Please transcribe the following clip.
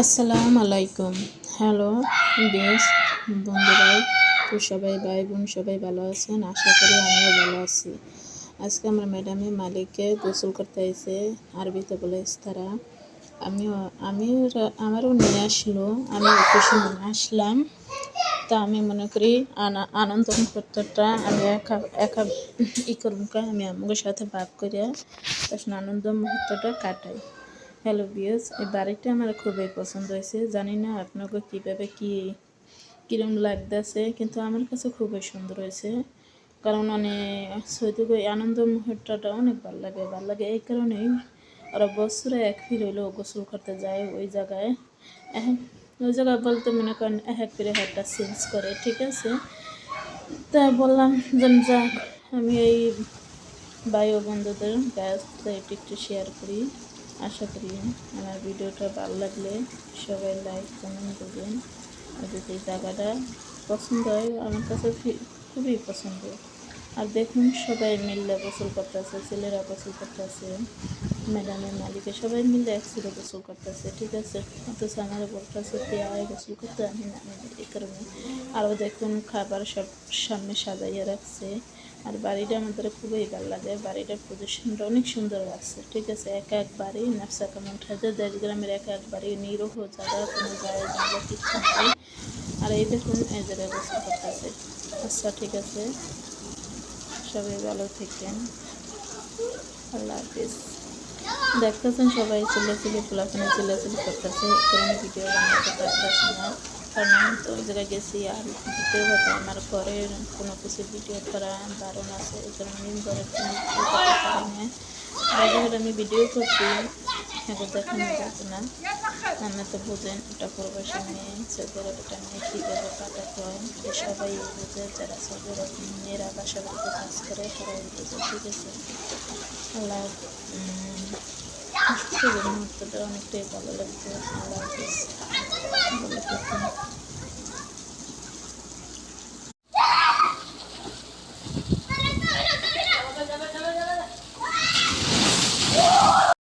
আসসালামু আলাইকুম। হ্যালো বেশ, বন্ধুরাই, তো সবাই ভাই বোন সবাই ভালো আছেন? আশা করি আমিও ভালো আছি। আজকে আমরা ম্যাডামে মালিককে গোসল করতে এসে আরবিতে বলে তারা, আমিও আমিও আমারও নিয়ে আসলো, আমি মনে আসলাম। তা আমি মনে করি আনা আনন্দ মুহূর্তটা আমি একা একা ই করব আমি আমাদের সাথে ভাগ করে তখন আনন্দ মুহূর্তটা কাটাই। হ্যালো বিয়স এই বাড়িটা আমার খুবই পছন্দ হয়েছে। জানি না আপনাকে কীভাবে কী কীরকম লাগতেছে, কিন্তু আমার কাছে খুবই সুন্দর হয়েছে। কারণ অনেক সৈতু আনন্দ মুহূর্তটা অনেক ভালো লাগে। ভালো লাগে এই কারণেই ওরা বছরে এক ফির হইলেও গোসল করতে যায় ওই জায়গায়। ওই জায়গায় বলতে মনে করেন এক ফিরে হাতটা চেঞ্জ করে, ঠিক আছে? তা বললাম যে যাক, আমি এই ও বন্ধুদের কাছ একটু একটু শেয়ার করি। আশা করি আমার ভিডিওটা ভালো লাগলে সবাই লাইক কমেন্ট করবেন। আর যদি জায়গাটা পছন্দ হয়, আমার কাছে খুবই পছন্দ। আর দেখুন, সবাই মিললে গোসল করতেছে ছেলেরা গোসল করতেছে ম্যাডামের মালিকে সবাই মিলে একসাথে গোসল করতেছে, ঠিক আছে? অথচ আমার বলতেছে পেয়ায় গোসল করতে আমি না আমি এই কারণে আরও দেখুন খাবার সব সামনে সাজাইয়া রাখছে। আর বাড়িটা আমাদের খুবই ভালো লাগে, বাড়িটার পজিশনটা অনেক সুন্দর লাগছে, ঠিক আছে? এক এক বাড়ি নকশা কেমন ঠাজা দেশ গ্রামের এক এক বাড়ি, নিরহ জায়গা কোনো জায়গা জায়গা কিচ্ছু নেই আর এই দেখুন, এই জায়গায় গোসল করতেছে। আচ্ছা ঠিক আছে? সবাই ভালো থাকেন। আল্লাহ হাফিজ। দেখতেছেন সবাই, চিল্লা চিল্লি, ফুলাফানে, চিল্লা চিল্লি করতেছে। এখানে ভিডিও বানাতে পারতেছি না। কারণ আমি তো ওই জায়গায় গেছি আর দ্বিতীয় কথা, আমার ঘরের কোনো কিছু ভিডিও করা বারণ আছে, এই কারণে আমি ঘরের কোনো কিছু করতে পারি না। আর আমি ভিডিও করছি, এখন দেখানো যাবে না। আমরা তো বোঝেন, এটা প্রবাসী মেয়ে সৌদি আরবেটা মেয়ে কীভাবে কাটাতে হয় এটা সবাই বোঝে যারা সৌদি আরব মেয়েরা বাসা বাড়িতে কাজ করে তারা বোঝে ঠিক আছে আল্লাহ মুহূর্তটা অনেকটাই ভালো লাগছে আল্লাহ হাফিজ ভালো